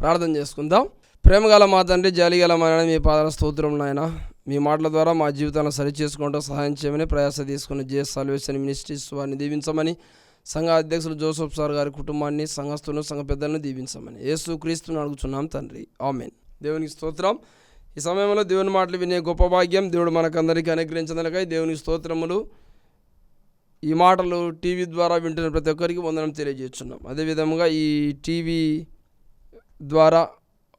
ప్రార్థన చేసుకుందాం. ప్రేమగల మా తండ్రి జాలిగల మా మీ పాదాల స్తోత్రం నాయన. మీ మాటల ద్వారా మా జీవితాలను సరి చేసుకుంటూ సహాయం చేయమని ప్రయాస తీసుకున్న జేఎస్ సల్వేషన్ మినిస్ట్రీస్ వారిని దీవించమని సంఘ అధ్యక్షులు జోసఫ్ సార్ గారి కుటుంబాన్ని సంఘస్థులను సంఘ పెద్దలను దీవించమని. యేసు క్రీస్తుని అడుగుతున్నాం తండ్రి. ఆమెన్. దేవునికి స్తోత్రం. ఈ సమయంలో దేవుని మాటలు వినే గొప్ప భాగ్యం దేవుడు మనకందరికీ అనుగ్రహించినకై దేవునికి స్తోత్రములు ఈ మాటలు టీవీ ద్వారా వింటున్న ప్రతి ఒక్కరికి వందనం తెలియజేస్తున్నాం. అదేవిధంగా ఈ టీవీ ద్వారా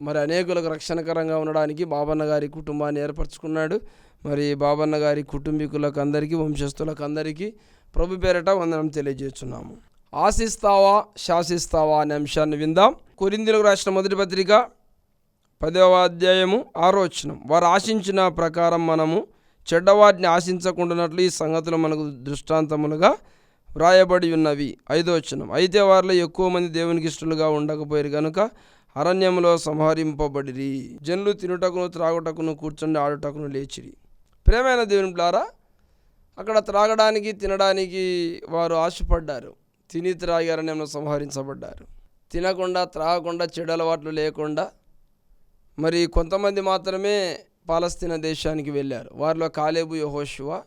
మరి అనేకులకు రక్షణకరంగా ఉండడానికి బాబన్న గారి కుటుంబాన్ని ఏర్పరచుకున్నాడు. మరి బాబన్న గారి కుటుంబీకులకు అందరికీ వంశస్థులకు అందరికీ ప్రభు పేరట వందనం తెలియజేస్తున్నాము. ఆశిస్తావా శాసిస్తావా అనే అంశాన్ని విందాం. కొరిందులకు రాసిన మొదటి పత్రిక పదవ అధ్యాయము ఆరోచనం వారు ఆశించిన ప్రకారం మనము చెడ్డవాటిని ఆశించకుండానట్లు ఈ సంగతులు మనకు దృష్టాంతములుగా వ్రాయబడి ఉన్నవి. ఐదోచనం అయితే వారిలో ఎక్కువ మంది దేవునికి ఇష్టలుగా ఉండకపోయారు కనుక అరణ్యంలో సంహరింపబడిరి. జనులు తినుటకును త్రాగుటకును కూర్చుండి ఆడుటకును లేచిరి. ప్రేమైన దేవుని ద్వారా అక్కడ త్రాగడానికి తినడానికి వారు ఆశపడ్డారు. తిని త్రాగి అరణ్యంలో సంహరించబడ్డారు. తినకుండా త్రాగకుండా చెడు అలవాట్లు లేకుండా మరి కొంతమంది మాత్రమే పాలస్తీనా దేశానికి వెళ్ళారు. వారిలో కాలేబు యహోశివ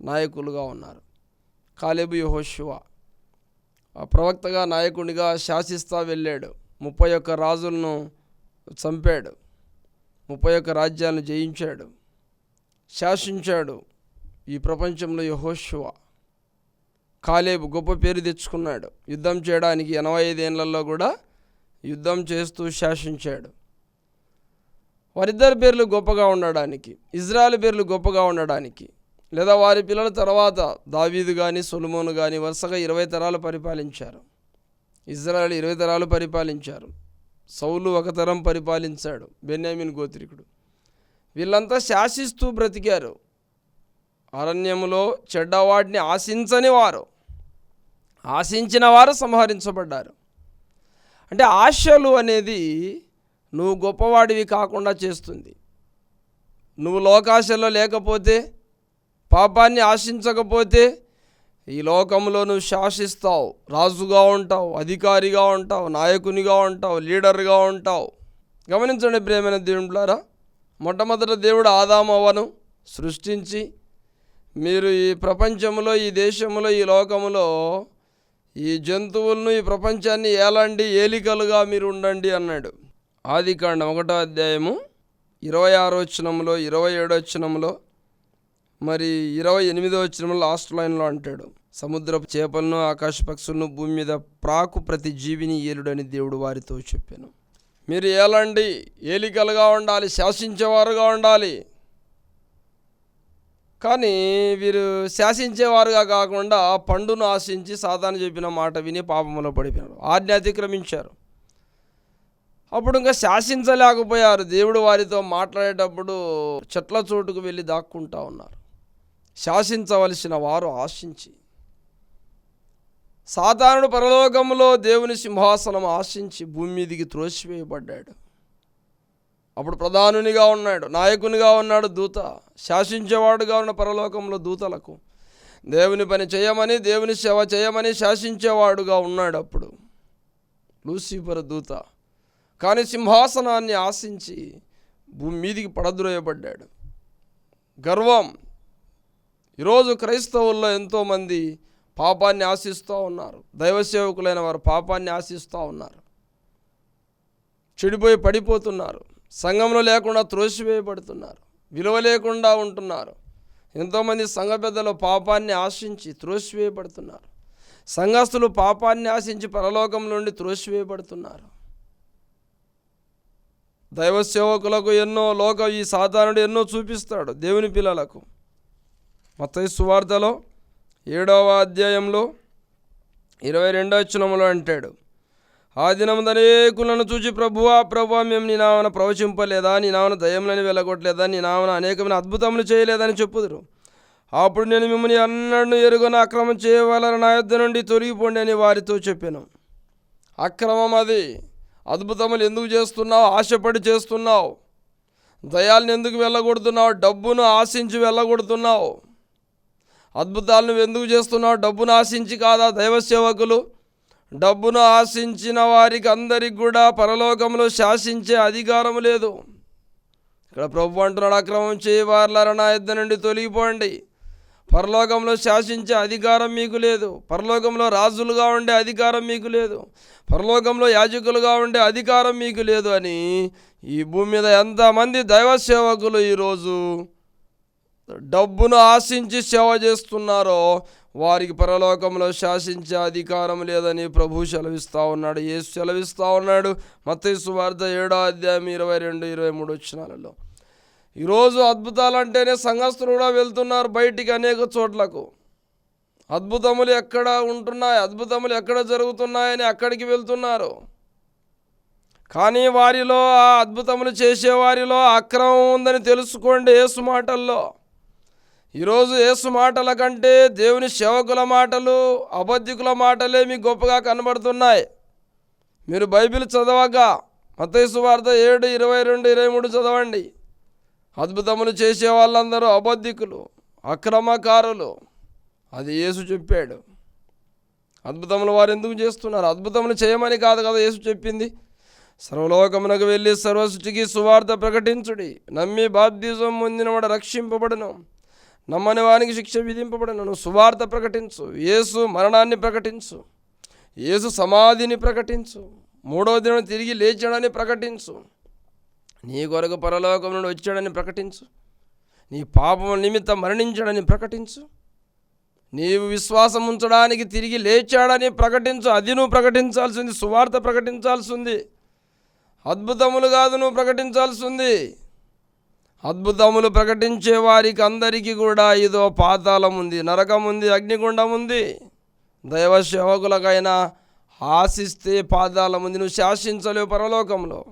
నాయకులుగా ఉన్నారు. కాలేబు యహోశివ ఆ ప్రవక్తగా నాయకునిగా శాసిస్తా వెళ్ళాడు. ముప్పై ఒక్క రాజులను చంపాడు. ముప్పై ఒక్క రాజ్యాలను జయించాడు. శాసించాడు ఈ ప్రపంచంలో యహోశివ కాలేబు గొప్ప పేరు తెచ్చుకున్నాడు. యుద్ధం చేయడానికి ఎనభై ఐదేళ్ళలో కూడా యుద్ధం చేస్తూ శాసించాడు. వారిద్దరి పేర్లు గొప్పగా ఉండడానికి ఇజ్రాయల్ పేర్లు గొప్పగా ఉండడానికి లేదా వారి పిల్లల తర్వాత దావీదు కానీ సొలుమోను కానీ వరుసగా ఇరవై తరాలు పరిపాలించారు. ఇజ్రాయల్ ఇరవై తరాలు పరిపాలించారు. సౌలు ఒక తరం పరిపాలించాడు. బెన్యామిన్ గోత్రికుడు. వీళ్ళంతా శాసిస్తూ బ్రతికారు. అరణ్యములో చెడ్డవాటిని ఆశించని వారు. ఆశించిన వారు సంహరించబడ్డారు. అంటే ఆశలు అనేది నువ్వు గొప్పవాడివి కాకుండా చేస్తుంది. నువ్వు లోకాశలో లేకపోతే పాపాన్ని ఆశించకపోతే ఈ లోకంలో నువ్వు శాసిస్తావు రాజుగా ఉంటావు అధికారిగా ఉంటావు నాయకునిగా ఉంటావు లీడర్గా ఉంటావు. గమనించండి ప్రేమైన దేవుడులారా మొట్టమొదట దేవుడు ఆదామవ్వను సృష్టించి మీరు ఈ ప్రపంచంలో ఈ దేశంలో ఈ లోకములో ఈ జంతువులను ఈ ప్రపంచాన్ని ఏలండి ఏలికలుగా మీరు ఉండండి అన్నాడు. ఆది కాండం ఒకటో అధ్యాయము ఇరవై ఆరో వచ్చినంలో ఇరవై ఏడో వచ్చినంలో మరి ఇరవై ఎనిమిదో వచ్చినంలో లాస్ట్ లైన్లో అంటాడు. సముద్రపు చేపలను ఆకాశ పక్షులను భూమి మీద ప్రాకు ప్రతి జీవిని ఏలుడని దేవుడు వారితో చెప్పాను. మీరు ఏలండి ఏలికలుగా ఉండాలి శాసించేవారుగా ఉండాలి. కానీ వీరు శాసించేవారుగా కాకుండా పండును ఆశించి సాధారణ చెప్పిన మాట విని పాపంలో పడిపోయారు ఆజ్ఞ అతిక్రమించారు. అప్పుడు ఇంకా శాసించలేకపోయారు. దేవుడు వారితో మాట్లాడేటప్పుడు చెట్ల చోటుకు వెళ్ళి దాక్కుంటా ఉన్నారు. శాసించవలసిన వారు ఆశించి సాధారణ పరలోకంలో దేవుని సింహాసనం ఆశించి భూమి మీదికి త్రోసివేయబడ్డాడు. అప్పుడు ప్రధానునిగా ఉన్నాడు నాయకునిగా ఉన్నాడు దూత శాసించేవాడుగా ఉన్న పరలోకంలో దూతలకు. దేవుని పని చేయమని దేవుని సేవ చేయమని శాసించేవాడుగా ఉన్నాడు అప్పుడు లూసిఫర్ దూత. కానీ సింహాసనాన్ని ఆశించి భూమి మీదికి పడద్రోయబడ్డాడు. గర్వం. ఈరోజు క్రైస్తవుల్లో ఎంతోమంది పాపాన్ని ఆశిస్తూ ఉన్నారు. దైవ సేవకులైన వారు పాపాన్ని ఆశిస్తూ ఉన్నారు. చెడిపోయి పడిపోతున్నారు. సంఘంలో లేకుండా త్రోసివేయబడుతున్నారు. విలువ లేకుండా ఉంటున్నారు. ఎంతోమంది సంఘ పెద్దలు పాపాన్ని ఆశించి త్రోసివేయబడుతున్నారు. సంఘస్థులు పాపాన్ని ఆశించి పరలోకం నుండి త్రోసివేయబడుతున్నారు. దైవ సేవకులకు ఎన్నో లోక ఈ సాధారణుడు ఎన్నో చూపిస్తాడు దేవుని పిల్లలకు. మత సువార్తలో ఏడవ అధ్యాయంలో ఇరవై రెండవ వచనంలో అంటాడు ఆ దినమున అనేకులను చూచి ప్రభువా ప్రభువా మేము నీ నామన ప్రవచింపలేదా? నీ నామన దయములని వెళ్ళగొట్టలేదా? నీ నామన అనేకమైన అద్భుతములు చేయలేదని చెప్పుదురు. అప్పుడు నేను మిమ్మల్ని అన్నడను ఎరుగన అక్రమం చేయవలన నా యుద్ధ నుండి తొలగిపోండి అని వారితో చెప్పాను. అక్రమం అది. అద్భుతములు ఎందుకు చేస్తున్నావు? ఆశపడి చేస్తున్నావు. దయాలను ఎందుకు వెళ్ళగొడుతున్నావు? డబ్బును ఆశించి వెళ్ళగొడుతున్నావు. అద్భుతాలను ఎందుకు చేస్తున్నావు? డబ్బును ఆశించి కాదా దైవ సేవకులు డబ్బును ఆశించిన వారికి అందరికి కూడా పరలోకంలో శాసించే అధికారం లేదు. ఇక్కడ ప్రభు అంటున్నాడు అక్రమం చేయవారులారా నా ఇద్దరు నుండి తొలగిపోండి. పరలోకంలో శాసించే అధికారం మీకు లేదు. పరలోకంలో రాజులుగా ఉండే అధికారం మీకు లేదు. పరలోకంలో యాజకులుగా ఉండే అధికారం మీకు లేదు అని ఈ భూమి మీద ఎంతమంది దైవ సేవకులు ఈరోజు డబ్బును ఆశించి సేవ చేస్తున్నారో వారికి పరలోకంలో శాసించే అధికారం లేదని ప్రభు సెలవిస్తూ ఉన్నాడు. యేసు సెలవిస్తూ ఉన్నాడు. మత్తయి వార్త ఏడో అధ్యాయం ఇరవై రెండు ఇరవై మూడు వచ్చినాలలో ఈరోజు అద్భుతాలు అంటేనే సంఘస్థులు కూడా వెళ్తున్నారు బయటికి అనేక చోట్లకు. అద్భుతములు ఎక్కడ ఉంటున్నాయి? అద్భుతములు ఎక్కడ జరుగుతున్నాయని అక్కడికి వెళ్తున్నారు. కానీ వారిలో ఆ అద్భుతములు చేసే వారిలో అక్రమం ఉందని తెలుసుకోండి యేసు మాటల్లో. ఈరోజు యేసు మాటల కంటే దేవుని సేవకుల మాటలు అబద్ధికుల మాటలే మీకు గొప్పగా కనబడుతున్నాయి. మీరు బైబిల్ చదవక మతేసు వార్త ఏడు ఇరవై రెండు ఇరవై మూడు చదవండి. అద్భుతములు చేసే వాళ్ళందరూ అబద్ధికులు అక్రమకారులు. అది యేసు చెప్పాడు. అద్భుతములు వారు ఎందుకు చేస్తున్నారు? అద్భుతములు చేయమని కాదు కదా యేసు చెప్పింది. సర్వలోకమునకు వెళ్ళి సర్వసృష్టికి సువార్త ప్రకటించుడి. నమ్మి బాప్తిజం పొందినవాడు రక్షింపబడను. నమ్మని వానికి శిక్ష విధింపబడను సువార్త ప్రకటించు. యేసు మరణాన్ని ప్రకటించు. యేసు సమాధిని ప్రకటించు. మూడవ దినం తిరిగి లేచాడని ప్రకటించు. నీ కొరకు పరలోకం నుండి వచ్చాడని ప్రకటించు. నీ పాపం నిమిత్తం మరణించాడని ప్రకటించు. నీవు విశ్వాసం ఉంచడానికి తిరిగి లేచాడని ప్రకటించు. అది నువ్వు ప్రకటించాల్సింది. సువార్త ప్రకటించాల్సి ఉంది అద్భుతములు కాదు నువ్వు ప్రకటించాల్సి ఉంది అద్భుతములు ప్రకటించే వారికి అందరికీ కూడా ఇదో పాతాళం ఉంది నరకం ఉంది అగ్నిగుండం ఉంది. దైవ సేవకులకైనా ఆశిస్తే పాతాళం ఉంది. నువ్వు శాసించలేవు పరలోకంలో.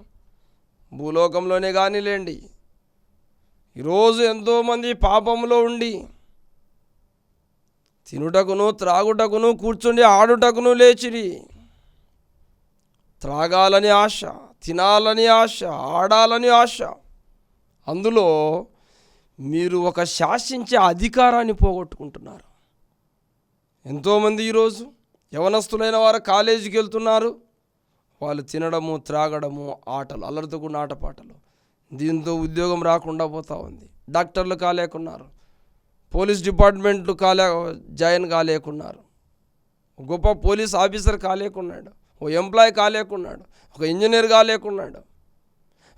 భూలోకంలోనే కానీలేండి. ఈరోజు ఎంతోమంది పాపంలో ఉండి తినుటకును త్రాగుటకును కూర్చుండి ఆడుటకును లేచిరి. త్రాగాలని ఆశ తినాలని ఆశ ఆడాలని ఆశ. అందులో మీరు ఒక శాసించే అధికారాన్ని పోగొట్టుకుంటున్నారు. ఎంతోమంది ఈరోజు యవనస్తులైన వారు కాలేజీకి వెళ్తున్నారు. వాళ్ళు తినడము త్రాగడము ఆటలు అల్లరితో కూడిన ఆటపాటలు. దీంతో ఉద్యోగం రాకుండా పోతూ ఉంది. డాక్టర్లు కాలేకున్నారు. పోలీస్ డిపార్ట్మెంట్లు కాలే జాయిన్ కాలేకున్నారు. గొప్ప పోలీస్ ఆఫీసర్ కాలేకున్నాడు. ఓ ఎంప్లాయ్ కాలేకున్నాడు. ఒక ఇంజనీర్ కాలేకున్నాడు.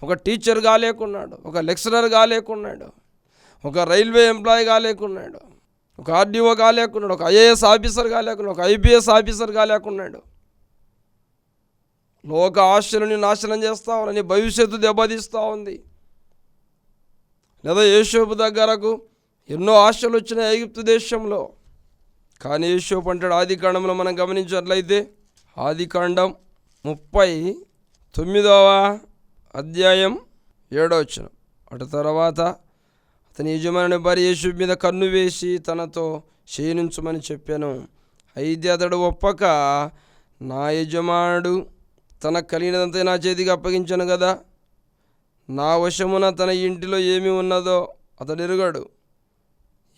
ఒక టీచర్ కాలేకున్నాడు ఒక లెక్చరర్ కాలేకున్నాడు ఒక రైల్వే ఎంప్లాయీగా కాలేకున్నాడు ఒక ఆర్డీఓ కాలేకున్నాడు ఒక ఐఏఎస్ ఆఫీసర్ కాలేకున్నాడు ఒక ఐపీఎస్ ఆఫీసర్ కాలేకున్నాడు లోక ఆశలని నాశనం చేస్తా నీ భవిష్యత్తు దెబ్బతీస్తూ ఉంది. లేదా యేషోపు దగ్గరకు ఎన్నో ఆశలు వచ్చినాయి ఐగుప్తు దేశంలో. కానీ యేషోపు అంటాడు ఆది కాండంలో మనం గమనించినట్లయితే ఆది కాండం ముప్పై తొమ్మిదవ అధ్యాయం ఏడవచనం. అటు తర్వాత అతని యజమాని భార్య యేసు మీద కన్ను వేసి తనతో క్షీణించమని చెప్పాను. అయితే అతడు ఒప్పక నా యజమానుడు తనకు కలిగినదంతా నా చేతికి అప్పగించాను కదా నా వశమున తన ఇంటిలో ఏమి ఉన్నదో అతడు ఎరుగాడు.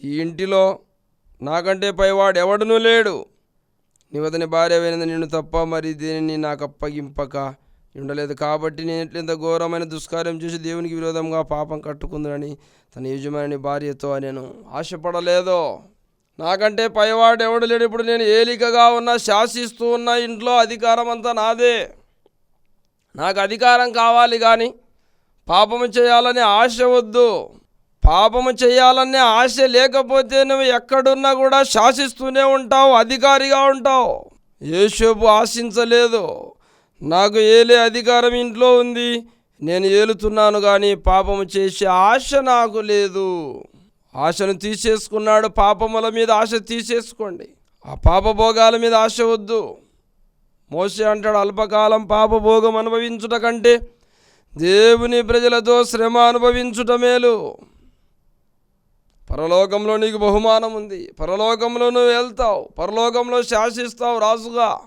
ఈ ఇంటిలో నాకంటే పైవాడు ఎవడునూ లేడు. నీవు అతని భార్య అయినది నిన్ను తప్ప మరి దేనిని నాకు అప్పగింపక ఉండలేదు కాబట్టి నేను ఇంత ఘోరమైన దుష్కార్యం చేసి దేవునికి విరోధంగా పాపం కట్టుకుందని తన యజమాని భార్యతో నేను ఆశపడలేదో? నాకంటే పైవాడు ఎవడు లేడు. ఇప్పుడు నేను ఏలికగా ఉన్నా శాసిస్తూ ఉన్న ఇంట్లో అధికారం అంతా నాదే. నాకు అధికారం కావాలి కానీ పాపము చేయాలనే ఆశ వద్దు. పాపము చేయాలనే ఆశ లేకపోతే నువ్వు ఎక్కడున్నా కూడా శాసిస్తూనే ఉంటావు అధికారిగా ఉంటావు. యేషోబు ఆశించలేదు. నాకు ఏలే అధికారం ఇంట్లో ఉంది. నేను ఏలుతున్నాను కానీ పాపము చేసే ఆశ నాకు లేదు. ఆశను తీసేసుకున్నాడు పాపముల మీద ఆశ తీసేసుకోండి. ఆ పాపభోగాల మీద ఆశ వద్దు. మోసే అంటాడు అల్పకాలం పాపభోగం అనుభవించుట కంటే దేవుని ప్రజలతో శ్రమ అనుభవించుట మేలు. పరలోకంలో నీకు బహుమానం ఉంది. పరలోకంలో నువ్వు వెళ్తావు పరలోకంలో శాసిస్తావు రాజుగా.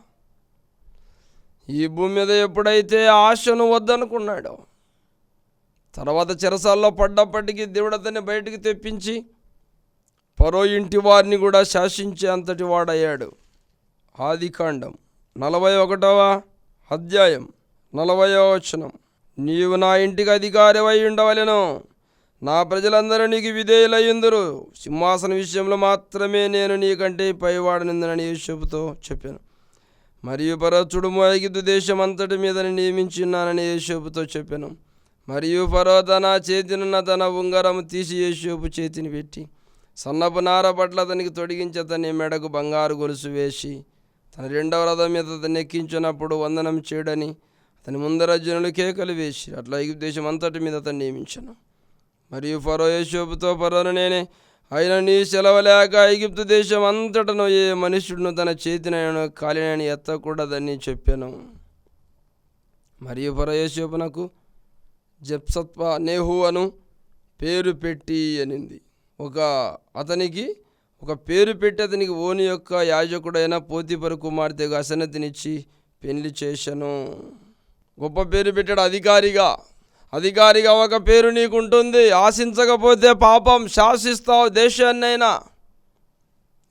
ఈ భూమి మీద ఎప్పుడైతే ఆశను వద్దనుకున్నాడో తర్వాత చెరసాల్లో పడ్డప్పటికీ దేవుడు అతన్ని బయటికి తెప్పించి పరో ఇంటి వారిని కూడా శాసించే అంతటి వాడయ్యాడు. ఆదికాండం నలభై ఒకటవ అధ్యాయం నలభైవ వచనం. నీవు నా ఇంటికి అధికారివై ఉండవలెను. నా ప్రజలందరూ నీకు విధేయులయ్యుందరు. సింహాసన విషయంలో మాత్రమే నేను నీకంటే పైవాడనిందనని యేషుపుతో చెప్పాను. మరియు పరచుడు ఐగుప్తు దేశం అంతటి మీద నియమించున్నానని యేషోపుతో చెప్పాను. మరియు ఫరో తన చేతినున్న తన ఉంగరము తీసి యేషోపు చేతిని పెట్టి సన్నపు నార పట్ల అతనికి తొడిగించి అతని మెడకు బంగారు గొలుసు వేసి తన రెండవ రథం మీద అతన్ని ఎక్కించినప్పుడు వందనం చేయడని అతని ముందర జనులు కేకలు వేసి అట్లా ఐగుప్తు దేశం అంతటి మీద అతన్ని నియమించాను. మరియు ఫరో యేషోపుతో ఫరోను నేనే ఆయన నీ సెలవలేక ఐగిప్తు దేశం అంతటను ఏ మనుష్యుడును తన చేతినైన కాలినని ఎత్తకూడదని చెప్పాను. మరియు పరయేశోపునకు జప్సత్వ నేహు అను పేరు పెట్టి అనింది. ఒక అతనికి ఒక పేరు పెట్టి అతనికి ఓని యొక్క యాజకుడైన పోతిపరు కుమార్తెకు అసన్నతినిచ్చి పెళ్ళి చేశాను. గొప్ప పేరు పెట్టాడు అధికారిగా. అధికారిగా ఒక పేరు నీకుంటుంది. ఆశించకపోతే పాపం శాసిస్తావు దేశాన్నైనా.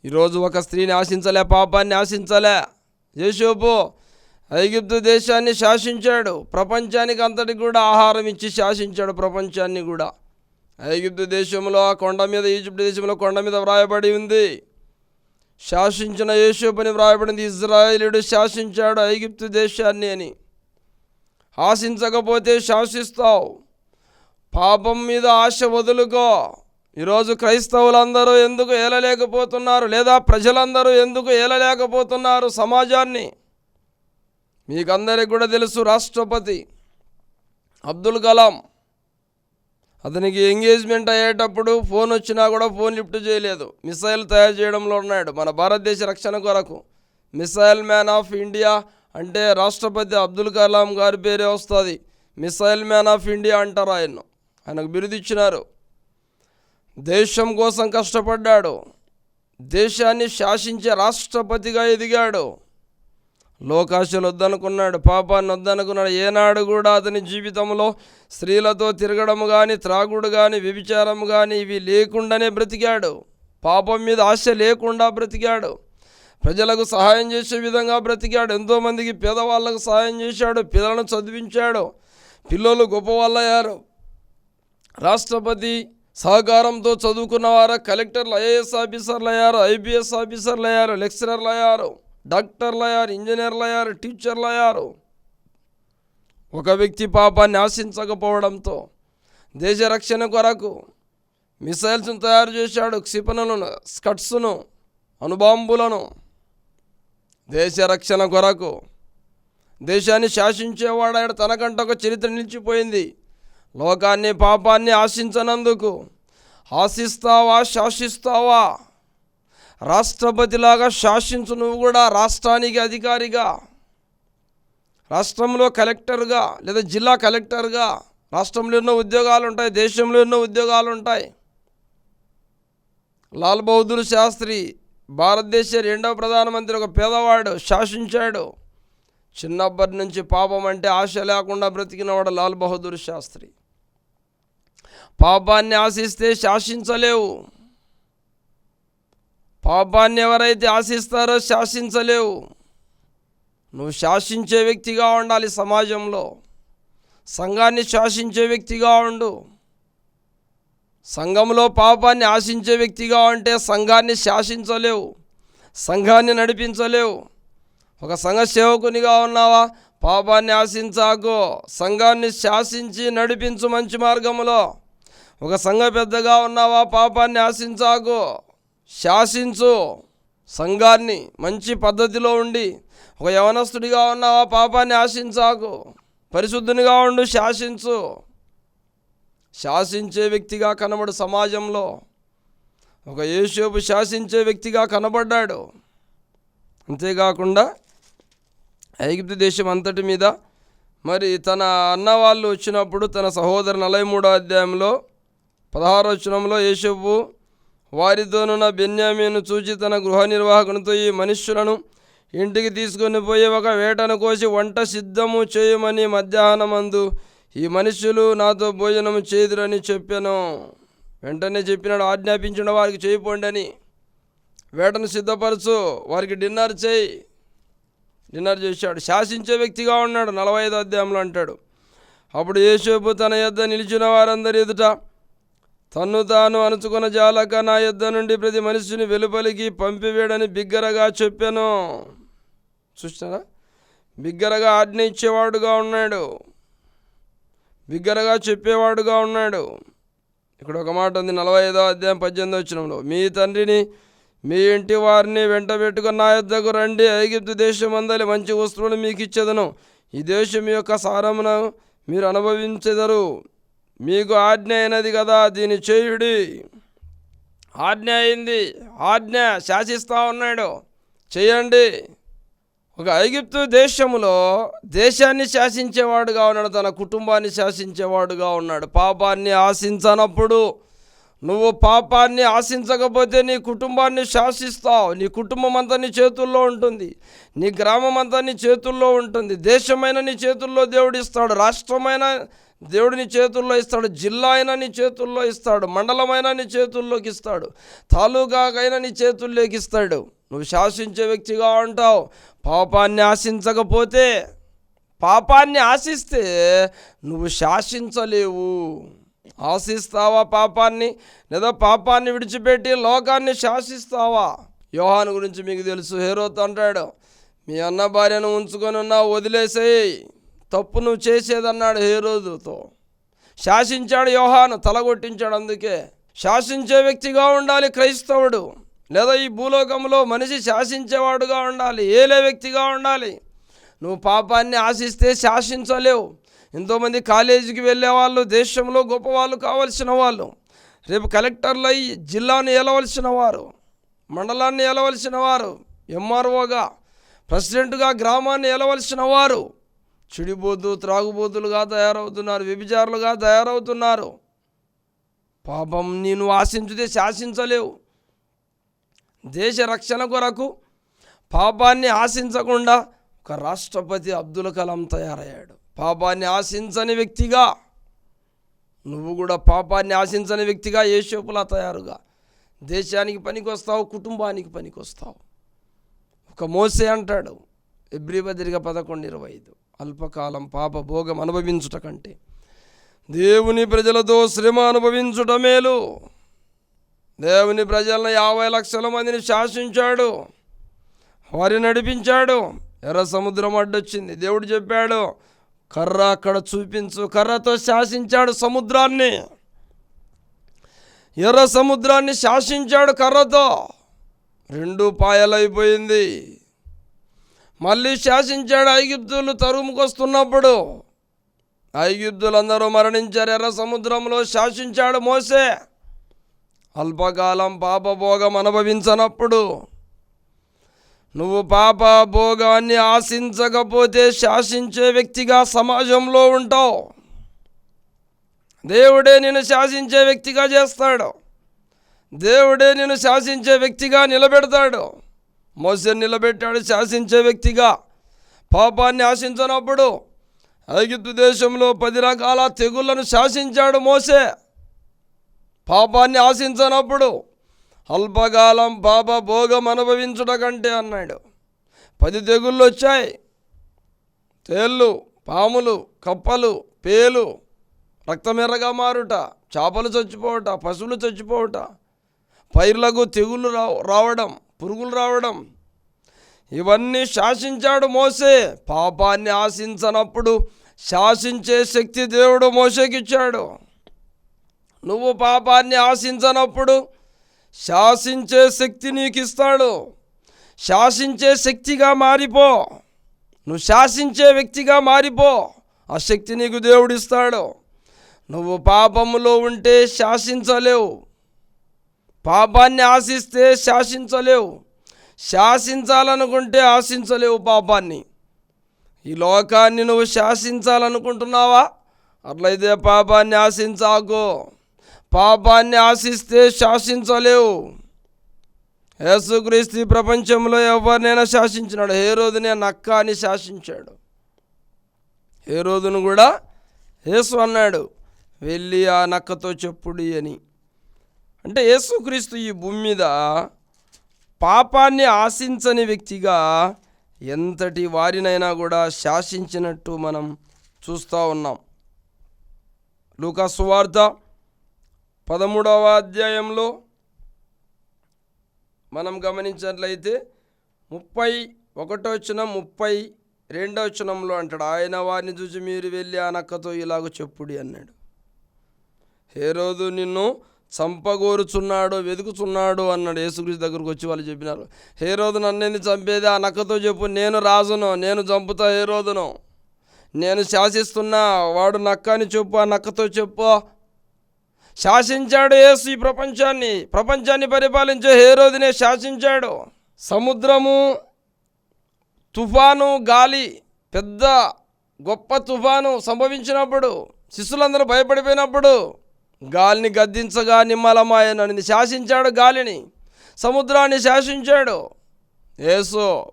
ఈరోజు ఒక స్త్రీని ఆశించలే పాపాన్ని ఆశించలే. యేషోపు ఐగిప్తు దేశాన్ని శాసించాడు. ప్రపంచానికి అంతటి కూడా ఆహారం ఇచ్చి శాసించాడు ప్రపంచాన్ని కూడా. ఐగిప్తు దేశంలో ఆ కొండ మీద ఈజిప్ట్ దేశంలో కొండ మీద వ్రాయబడి ఉంది. శాసించిన యేషోపుని వ్రాయబడింది ఇజ్రాయేలుడు శాసించాడు ఐగిప్తు దేశాన్ని అని. ఆశించకపోతే శాసిస్తావు. పాపం మీద ఆశ వదులుకో. ఈరోజు క్రైస్తవులందరూ ఎందుకు ఏలలేకపోతున్నారు? లేదా ప్రజలందరూ ఎందుకు ఏలలేకపోతున్నారు సమాజాన్ని? మీకందరికి కూడా తెలుసు రాష్ట్రపతి అబ్దుల్ కలాం. అతనికి ఎంగేజ్మెంట్ అయ్యేటప్పుడు ఫోన్ వచ్చినా కూడా ఫోన్ లిఫ్ట్ చేయలేదు. మిసైల్ తయారు చేయడంలో ఉన్నాడు మన భారతదేశ రక్షణ కొరకు. మిసైల్ మ్యాన్ ఆఫ్ ఇండియా అంటే రాష్ట్రపతి అబ్దుల్ కలాం గారి పేరే వస్తుంది. మిసైల్ మ్యాన్ ఆఫ్ ఇండియా అంటారు ఆయన్ను ఆయనకు బిరుదు ఇచ్చినారు. దేశం కోసం కష్టపడ్డాడు. దేశాన్ని శాసించే రాష్ట్రపతిగా ఎదిగాడు. లోకాశలు వద్దనుకున్నాడు. పాపాన్ని వద్దనుకున్నాడు. ఏనాడు కూడా అతని జీవితంలో స్త్రీలతో తిరగడం కానీ త్రాగుడు కానీ వ్యభిచారం కానీ ఇవి లేకుండానే బ్రతికాడు. పాపం మీద ఆశ లేకుండా బ్రతికాడు. ప్రజలకు సహాయం చేసే విధంగా బ్రతికాడు. ఎంతోమందికి పేదవాళ్ళకు సహాయం చేశాడు పిల్లలను చదివించాడు పిల్లలు గొప్పవాళ్ళయ్యారు. రాష్ట్రపతి సహకారంతో చదువుకున్న వారు కలెక్టర్లు ఐఏఎస్ ఆఫీసర్లు అయ్యారు ఐపీఎస్ ఆఫీసర్లు అయ్యారు లెక్చరర్లు అయ్యారు డాక్టర్లు అయ్యారు ఇంజనీర్లు అయ్యారు టీచర్లు అయ్యారు ఒక వ్యక్తి పాపాన్ని ఆశించకపోవడంతో దేశ రక్షణ కొరకు మిసైల్స్ను తయారు చేశాడు క్షిపణులను స్కట్స్ను అనుబాంబులను దేశ రక్షణ కొరకు. దేశాన్ని శాసించేవాడాడు తనకంట ఒక చరిత్ర నిలిచిపోయింది. లోకాన్ని పాపాన్ని ఆశించనందుకు. ఆశిస్తావా శాసిస్తావా? రాష్ట్రపతిలాగా శాసించు నువ్వు కూడా రాష్ట్రానికి అధికారిగా. రాష్ట్రంలో కలెక్టర్గా లేదా జిల్లా కలెక్టర్గా రాష్ట్రంలో ఎన్నో ఉద్యోగాలు ఉంటాయి దేశంలో ఎన్నో ఉద్యోగాలు ఉంటాయి లాల్ బహదూర్ శాస్త్రి భారతదేశ రెండవ ప్రధానమంత్రి ఒక పేదవాడు శాసించాడు. చిన్నప్పటి నుంచి పాపం అంటే ఆశ లేకుండా బ్రతికినవాడు లాల్ బహదూర్ శాస్త్రి. పాపాన్ని ఆశిస్తే శాసించలేవు. పాపాన్ని ఎవరైతే ఆశిస్తారో శాసించలేవు. నువ్వు శాసించే వ్యక్తిగా ఉండాలి సమాజంలో. సంఘాన్ని శాసించే వ్యక్తిగా ఉండు. సంఘంలో పాపాన్ని ఆశించే వ్యక్తిగా ఉంటే సంఘాన్ని శాసించలేవు సంఘాన్ని నడిపించలేవు. ఒక సంఘ సేవకునిగా ఉన్నావా? పాపాన్ని ఆశించాకు సంఘాన్ని శాసించి నడిపించు మంచి మార్గములో. ఒక సంఘ పెద్దగా ఉన్నావా? పాపాన్ని ఆశించాకు శాసించు సంఘాన్ని మంచి పద్ధతిలో ఉండి. ఒక యవనస్తుడిగా ఉన్నావా? పాపాన్ని ఆశించాకు పరిశుద్ధునిగా ఉండు శాసించు. శాసించే వ్యక్తిగా కనబడు సమాజంలో. ఒక యేషోపు శాసించే వ్యక్తిగా కనబడ్డాడు. అంతేకాకుండా ఐగిప్తు దేశం అంతటి మీద మరి తన అన్న వాళ్ళు వచ్చినప్పుడు తన సహోదరు నలభై మూడో అధ్యాయంలో పదహారో వచనంలో యేషోపు వారితోనున్న బెన్యామీను చూచి తన గృహ నిర్వాహకునితో ఈ మనుష్యులను ఇంటికి తీసుకొని పోయి ఒక వేటను కోసి వంట సిద్ధము చేయమని మధ్యాహ్నమందు ఈ మనుషులు నాతో భోజనం చేదురని చెప్పాను. వెంటనే చెప్పినాడు ఆజ్ఞాపించిన వారికి చేయపోండి అని వేటను సిద్ధపరచు వారికి డిన్నర్ చేయి. డిన్నర్ చేశాడు. శాసించే వ్యక్తిగా ఉన్నాడు నలభై ఐదు అధ్యాయంలో అంటాడు. అప్పుడు ఏసేపు తన యొద్ద నిలిచిన వారందరి ఎదుట తన్ను తాను అణుచుకున్న జాలక నా యొద్ద నుండి ప్రతి మనిషిని వెలుపలికి పంపివేడని బిగ్గరగా చెప్పాను. చూసినారా? బిగ్గరగా ఆజ్ఞ ఇచ్చేవాడుగా ఉన్నాడు. బిగ్గరగా చెప్పేవాడుగా ఉన్నాడు. ఇక్కడ ఒక మాట ఉంది నలభై ఐదో అధ్యాయం పద్దెనిమిది వచ్చినంలో మీ తండ్రిని మీ ఇంటి వారిని వెంట పెట్టుకుని నా యొద్దకు రండి. ఐగిప్తు దేశం అందరి మంచి వస్తువులు మీకు ఇచ్చేదను. ఈ దేశం యొక్క సారమున మీరు అనుభవించెదరు. మీకు ఆజ్ఞ అయినది కదా దీని చేయుడి. ఆజ్ఞ అయింది. ఆజ్ఞ శాసిస్తూ ఉన్నాడు. చేయండి. ఒక ఐగిప్తు దేశములో దేశాన్ని శాసించేవాడుగా ఉన్నాడు తన కుటుంబాన్ని శాసించేవాడుగా ఉన్నాడు. పాపాన్ని ఆశించనప్పుడు నువ్వు పాపాన్ని ఆశించకపోతే నీ కుటుంబాన్ని శాసిస్తావు. నీ కుటుంబం అంతా నీ చేతుల్లో ఉంటుంది. నీ గ్రామం అంతా నీ చేతుల్లో ఉంటుంది. దేశమైన నీ చేతుల్లో దేవుడు ఇస్తాడు. రాష్ట్రమైన దేవుడు నీ చేతుల్లో ఇస్తాడు. జిల్లా అయినా నీ చేతుల్లో ఇస్తాడు. మండలమైన నీ చేతుల్లోకి ఇస్తాడు. తాలూకాకైనా నీ చేతుల్లోకి ఇస్తాడు. నువ్వు శాసించే వ్యక్తిగా ఉంటావు. పాపాన్ని ఆశించకపోతే పాపాన్ని ఆశిస్తే నువ్వు శాసించలేవు. ఆశిస్తావా పాపాన్ని? లేదా పాపాన్ని విడిచిపెట్టి లోకాన్ని శాసిస్తావా? యోహాను గురించి మీకు తెలుసు. హేరోత్ అంటాడు మీ అన్న భార్యను ఉంచుకొని ఉన్నా వదిలేసేయి. తప్పు నువ్వు చేసేదన్నాడు హేరోదుతో. శాసించాడు యోహాను తలగొట్టించాడు అందుకే. శాసించే వ్యక్తిగా ఉండాలి క్రైస్తవుడు. లేదా ఈ భూలోకంలో మనిషి శాసించేవాడుగా ఉండాలి ఏలే వ్యక్తిగా ఉండాలి. నువ్వు పాపాన్ని ఆశిస్తే శాసించలేవు. ఎంతోమంది కాలేజీకి వెళ్ళే వాళ్ళు దేశంలో గొప్పవాళ్ళు కావలసిన వాళ్ళు రేపు కలెక్టర్లు అయ్యి జిల్లాను ఏలవలసిన వారు మండలాన్ని ఏలవలసిన వారు ఎంఆర్ఓగా ప్రెసిడెంట్గా గ్రామాన్ని ఏలవలసిన వారు చెడిపోతూ త్రాగుబోతులుగా తయారవుతున్నారు వ్యభిచారులుగా తయారవుతున్నారు. పాపం నేను ఆశించితే శాసించలేవు. దేశ రక్షణ కొరకు పాపాన్ని ఆశించకుండా ఒక రాష్ట్రపతి అబ్దుల్ కలాం తయారయ్యాడు. పాపాన్ని ఆశించని వ్యక్తిగా నువ్వు కూడా పాపాన్ని ఆశించని వ్యక్తిగా ఏషోపులా తయారుగా. దేశానికి పనికొస్తావు కుటుంబానికి పనికొస్తావు. ఒక మోసే అంటాడు ఎబ్రిబదిరిగా పదకొండు ఇరవై ఐదు. అల్పకాలం పాప భోగం అనుభవించుట కంటే దేవుని ప్రజలతో శ్రమ అనుభవించుట మేలు. దేవుని ప్రజలను యాభై లక్షల మందిని శాసించాడు. వారి నడిపించాడు. ఎర్ర సముద్రం అడ్డొచ్చింది. దేవుడు చెప్పాడు కర్ర అక్కడ చూపించు. కర్రతో శాసించాడు సముద్రాన్ని. ఎర్ర సముద్రాన్ని శాసించాడు కర్రతో. రెండు పాయలైపోయింది. మళ్ళీ శాసించాడు ఐగిప్తులు తరుముకొస్తున్నప్పుడు. ఐగిప్తులందరూ మరణించారు. ఎర్ర సముద్రంలో శాసించాడు మోసే. అల్పకాలం పాపభోగం అనుభవించనప్పుడు నువ్వు పాప భోగాన్ని ఆశించకపోతే శాసించే వ్యక్తిగా సమాజంలో ఉంటావు. దేవుడే నిన్ను శాసించే వ్యక్తిగా చేస్తాడు. దేవుడే నిన్ను శాసించే వ్యక్తిగా నిలబెడతాడు. మోసే నిలబెట్టాడు శాసించే వ్యక్తిగా. పాపాన్ని ఆశించనప్పుడు ఐగిప్తు దేశంలో పది రకాల తెగుళ్ళను శాసించాడు మోసే. పాపాన్ని ఆశించనప్పుడు అల్పకాలం పాప భోగం అనుభవించుట కంటే అన్నాడు. పది తెగుళ్ళు వచ్చాయి. తేళ్ళు పాములు కప్పలు పేలు రక్తమెర్రగా మారుట చేపలు చచ్చిపోవట పశువులు చచ్చిపోవట పైర్లకు తెగుళ్ళు రా రావడం పురుగులు రావడం ఇవన్నీ శాసించాడు మోసే. పాపాన్ని ఆశించనప్పుడు శాసించే శక్తి దేవుడు మోసేకిచ్చాడు. నువ్వు పాపాన్ని ఆశించనప్పుడు శాసించే శక్తి నీకు ఇస్తాడు శాసించే శక్తిగా మారిపో. నువ్వు శాసించే వ్యక్తిగా మారిపో. ఆ శక్తి నీకు దేవుడిస్తాడు. నువ్వు పాపములో ఉంటే శాసించలేవు. పాపాన్ని ఆశిస్తే శాసించలేవు. శాసించాలనుకుంటే ఆశించలేవు పాపాన్ని. ఈ లోకాన్ని నువ్వు శాసించాలనుకుంటున్నావా? అట్లయితే పాపాన్ని ఆశించాకో. పాపాన్ని ఆశిస్తే శాసించలేవు. యేసుక్రీస్తు ప్రపంచంలో ఎవరినైనా శాసించినాడు. ఏ రోజునే నక్క అని శాసించాడు. ఏ రోజును కూడా యేసు అన్నాడు. వెళ్ళి ఆ నక్కతో చెప్పుడి అని. అంటే యేసుక్రీస్తు ఈ భూమి మీద పాపాన్ని ఆశించని వ్యక్తిగా ఎంతటి వారినైనా కూడా శాసించినట్టు మనం చూస్తూ ఉన్నాం. లూకా సువార్త పదమూడవ అధ్యాయంలో మనం గమనించినట్లయితే ముప్పై ఒకటో వచనం ముప్పై రెండవ వచనంలో అంటాడు ఆయన వారిని చూసి మీరు వెళ్ళి ఆ నక్కతో ఇలాగ చెప్పుడి అన్నాడు. హేరోదు నిన్ను చంపగోరుచున్నాడు వెతుకుచున్నాడు అన్నాడు. యేసుక్రీస్తు దగ్గరకు వచ్చి వాళ్ళు చెప్పినారు హేరోదు నన్నేది చంపేది? ఆ నక్కతో చెప్పు నేను రాజును నేను చంపుతా హేరోదును. నేను శాసిస్తున్నా వాడు నక్క అని చెప్పు ఆ నక్కతో చెప్పు. శాసించాడు యేసు ఈ ప్రపంచాన్ని. ప్రపంచాన్ని పరిపాలించే హేరోదినే శాసించాడు. సముద్రము తుఫాను గాలి పెద్ద గొప్ప తుఫాను సంభవించినప్పుడు శిష్యులందరూ భయపడిపోయినప్పుడు గాలిని గద్దించగా నిమ్మలమాయనని శాసించాడు గాలిని. సముద్రాన్ని శాసించాడు. యేసు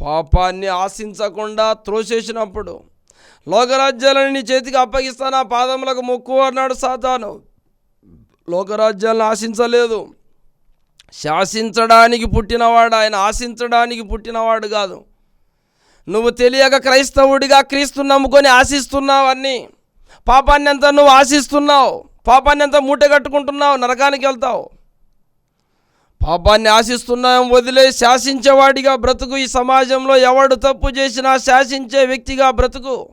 పాపాన్ని ఆశించకుండా త్రోసేసినప్పుడు లోకరాజ్యాలను నీ చేతికి అప్పగిస్తాను ఆ పాదములకు మొక్కు అన్నాడు సాతాను. లోకరాజ్యాలను ఆశించలేదు. శాసించడానికి పుట్టినవాడు ఆయన ఆశించడానికి పుట్టినవాడు కాదు. నువ్వు తెలియక క్రైస్తవుడిగా క్రీస్తు నమ్ముకొని ఆశిస్తున్నావు అన్నీ. పాపాన్ని అంతా నువ్వు ఆశిస్తున్నావు. పాపాన్ని అంతా మూట కట్టుకుంటున్నావు నరకానికి వెళ్తావు. పాపాన్ని ఆశిస్తున్నాం వదిలే శాసించేవాడిగా బ్రతుకు. ఈ సమాజంలో ఎవడు తప్పు చేసినా శాసించే వ్యక్తిగా బ్రతుకు.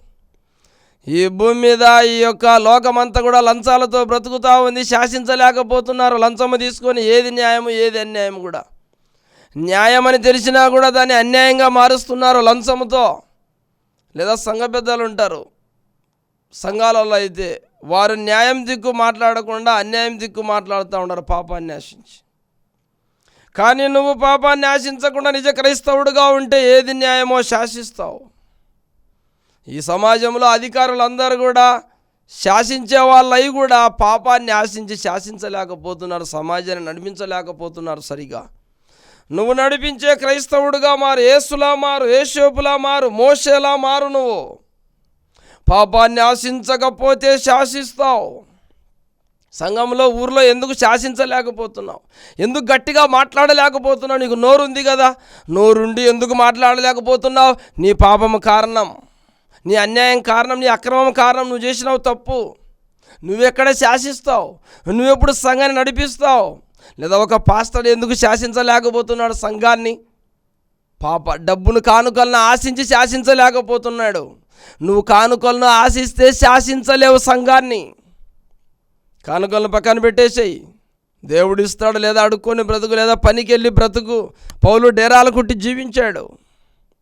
ఈ భూమి మీద ఈ యొక్క లోకమంతా కూడా లంచాలతో బ్రతుకుతా ఉంది శాసించలేకపోతున్నారు. లంచము తీసుకొని ఏది న్యాయము ఏది అన్యాయం కూడా. న్యాయం అని తెలిసినా కూడా దాన్ని అన్యాయంగా మారుస్తున్నారు లంచముతో. లేదా సంఘ పెద్దలు ఉంటారు. సంఘాలలో అయితే వారు న్యాయం దిక్కు మాట్లాడకుండా అన్యాయం దిక్కు మాట్లాడుతూ ఉన్నారు పాపాన్ని ఆశించి. కానీ నువ్వు పాపాన్ని ఆశించకుండా నిజ క్రైస్తవుడుగా ఉంటే ఏది న్యాయమో శాసిస్తావు. ఈ సమాజంలో అధికారులందరూ కూడా శాసించే వాళ్ళై కూడా పాపాన్ని ఆశించి శాసించలేకపోతున్నారు సమాజాన్ని నడిపించలేకపోతున్నారు సరిగా. నువ్వు నడిపించే క్రైస్తవుడుగా మారు ఏసులా మారు ఏషోపులా మారు మోసేలా మారు నువ్వు. పాపాన్ని ఆశించకపోతే శాసిస్తావు. సంఘంలో ఊర్లో ఎందుకు శాసించలేకపోతున్నావు? ఎందుకు గట్టిగా మాట్లాడలేకపోతున్నావు? నీకు నోరు ఉంది కదా. నోరుండి ఎందుకు మాట్లాడలేకపోతున్నావు? నీ పాపము కారణం. నీ అన్యాయం కారణం నీ అక్రమం కారణం నువ్వు చేసినావు తప్పు. నువ్వెక్కడ శాసిస్తావు? నువ్వెప్పుడు సంఘాన్ని నడిపిస్తావు? లేదా ఒక పాస్టర్ ఎందుకు శాసించలేకపోతున్నాడు సంఘాన్ని? పాప డబ్బును కానుకలను ఆశించి శాసించలేకపోతున్నాడు. నువ్వు కానుకలను ఆశిస్తే శాసించలేవు సంఘాన్ని. కానుకలను పక్కన పెట్టేసేయి. దేవుడు ఇస్తాడు లేదా అడుక్కొని బ్రతుకు లేదా పనికి వెళ్ళి బ్రతుకు. పౌలు డేరాలు కుట్టి జీవించాడు.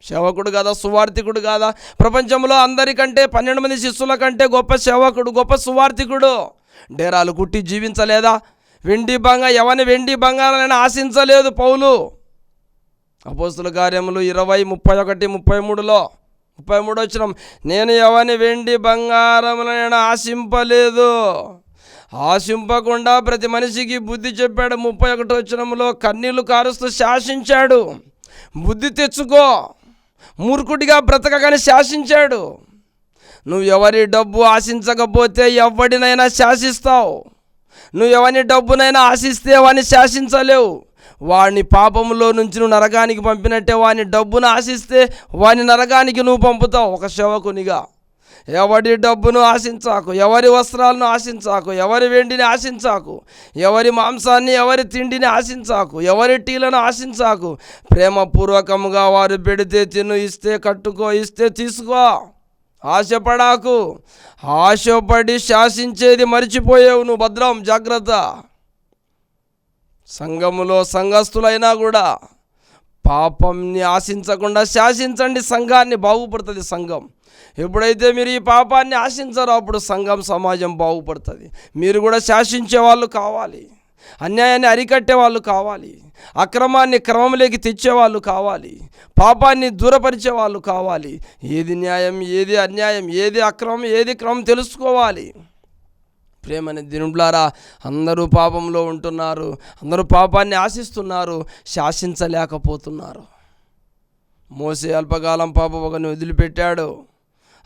సేవకుడు కాదా సువార్థికుడు కాదా? ప్రపంచంలో అందరికంటే పన్నెండు మంది శిష్యుల కంటే గొప్ప సేవకుడు గొప్ప సువార్థికుడు. డేరాలు కుట్టి జీవించలేదా? వెండి బంగ ఎవని వెండి బంగారాలని ఆశించలేదు పౌలు. అపోస్తుల కార్యములు ఇరవై ముప్పై ఒకటి ముప్పై మూడులో ముప్పై మూడు వచ్చిన నేను ఎవని వెండి బంగారములను ఆశింపలేదు. ఆశింపకుండా ప్రతి మనిషికి బుద్ధి చెప్పాడు ముప్పై ఒకటి వచ్చినంలో కన్నీళ్ళు కారుస్తూ శాసించాడు. బుద్ధి తెచ్చుకో. మూర్ఖుడిగా బ్రతకగానే శాసించాడు. నువ్వు ఎవరి డబ్బు ఆశించకపోతే ఎవడినైనా శాసిస్తావు. నువ్వు ఎవరి డబ్బునైనా ఆశిస్తే వాడిని శాసించలేవు. వాడిని పాపంలో నుంచి నువ్వు నరకానికి పంపినట్టే వాని డబ్బును ఆశిస్తే వాని నరకానికి నువ్వు పంపుతావు. ఒక సేవకునిగా ఎవరి డబ్బును ఆశించాకు? ఎవరి వస్త్రాలను ఆశించాకు? ఎవరి వెండిని ఆశించాకు? ఎవరి మాంసాన్ని ఎవరి తిండిని ఆశించాకు? ఎవరి టీలను ఆశించాకు? ప్రేమపూర్వకముగా వారు పెడితే తిను ఇస్తే కట్టుకో ఇస్తే తీసుకో. ఆశపడాకు? ఆశపడి శాసించేది మర్చిపోయావు నువ్వు భద్రం జాగ్రత్త. సంఘములో సంఘస్థులైనా కూడా పాపంని ఆశించకుండా శాసించండి సంఘాన్ని బాగుపడుతుంది సంఘం. ఎప్పుడైతే మీరు ఈ పాపాన్ని ఆశించారో అప్పుడు సంఘం సమాజం బాగుపడుతుంది. మీరు కూడా శాసించే వాళ్ళు కావాలి. అన్యాయాన్ని అరికట్టే వాళ్ళు కావాలి. అక్రమాన్ని క్రమంలోకి తెచ్చేవాళ్ళు కావాలి. పాపాన్ని దూరపరిచే వాళ్ళు కావాలి. ఏది న్యాయం ఏది అన్యాయం ఏది అక్రమం ఏది క్రమం తెలుసుకోవాలి. ప్రేమని దినులారా అందరూ పాపంలో ఉంటున్నారు. అందరూ పాపాన్ని ఆశిస్తున్నారు. శాసించలేకపోతున్నారు. మోసే అల్పకాలం పాప ఒకని వదిలిపెట్టాడు.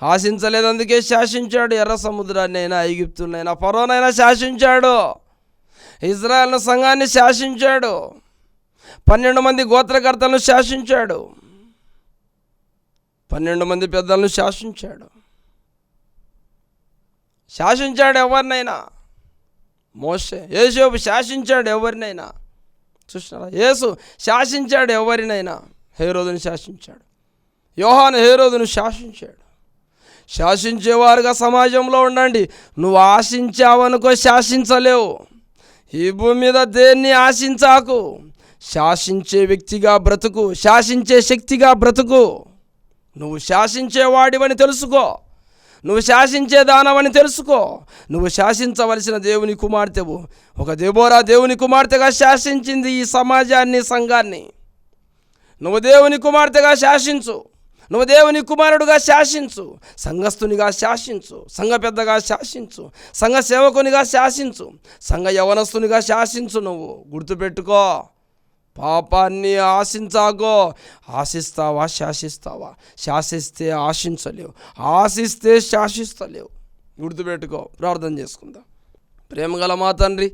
ఆశించలేదు అందుకే శాసించాడు. ఎర్ర సముద్రాన్ని అయినా ఐగిప్తులైనా ఫరోనైనా శాసించాడు. ఇజ్రాయెల్ సంఘాన్ని శాసించాడు. పన్నెండు మంది గోత్రకర్తలను శాసించాడు. పన్నెండు మంది పెద్దలను శాసించాడు. శాసించాడు ఎవరినైనా? మోసే యేసోపు శాసించాడు ఎవరినైనా? చూసినారా? యేసు శాసించాడు ఎవరినైనా? హేరోదుని శాసించాడు. యోహాను హేరోదును శాసించాడు. శాసించేవారుగా సమాజంలో ఉండండి. నువ్వు ఆశించావనుకో శాసించలేవు. ఈ భూమి మీద దేన్ని ఆశించాకు? శాసించే వ్యక్తిగా బ్రతుకు శాసించే శక్తిగా బ్రతుకు. నువ్వు శాసించేవాడివని తెలుసుకో. నువ్వు శాసించే దానవని తెలుసుకో. నువ్వు శాసించవలసిన దేవుని కుమార్తెవు. ఒక దేబోరా దేవుని కుమార్తెగా శాసించింది ఈ సమాజాన్ని సంఘాన్ని. నువ్వు దేవుని కుమార్తెగా శాసించు. నువ్వు దేవుని కుమారుడుగా శాసించు సంఘస్థునిగా శాసించు సంఘ పెద్దగా శాసించు సంఘ సేవకునిగా శాసించు సంఘ యవనస్తునిగా శాసించు నువ్వు. గుర్తుపెట్టుకో. పాపాన్ని ఆశించాగో ఆశిస్తావా శాసిస్తావా? శాసిస్తే ఆశించలేవు. ఆశిస్తే శాసిస్తలేవు. గుర్తుపెట్టుకో. ప్రార్థన చేసుకుందాం. ప్రేమగల మా తండ్రి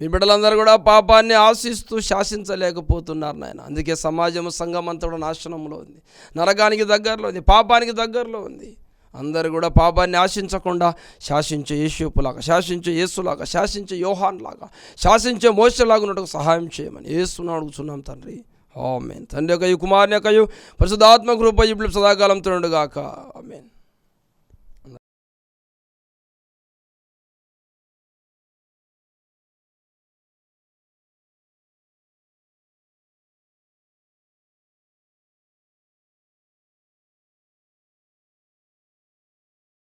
మీ బిడ్డలందరూ కూడా పాపాన్ని ఆశిస్తూ శాసించలేకపోతున్నారు నాయన. అందుకే సమాజం సంఘం అంతా కూడా నాశనంలో ఉంది. నరకానికి దగ్గరలో ఉంది పాపానికి దగ్గరలో ఉంది. అందరూ కూడా పాపాన్ని ఆశించకుండా శాసించే యేసుపులాగా శాసించే యేసులాగా శాసించే యోహాన్ లాగా శాసించే మోసలాగా ఉన్నట్టు సహాయం చేయమని ఏసును అడుగుతున్నాం తండ్రి. ఆమెన్. తండ్రి యొక్క కుమారుని యొక్క పరిశుధాత్మ కృప ఇప్పుడు సదాకాలం తుండగాక ఆమెన్.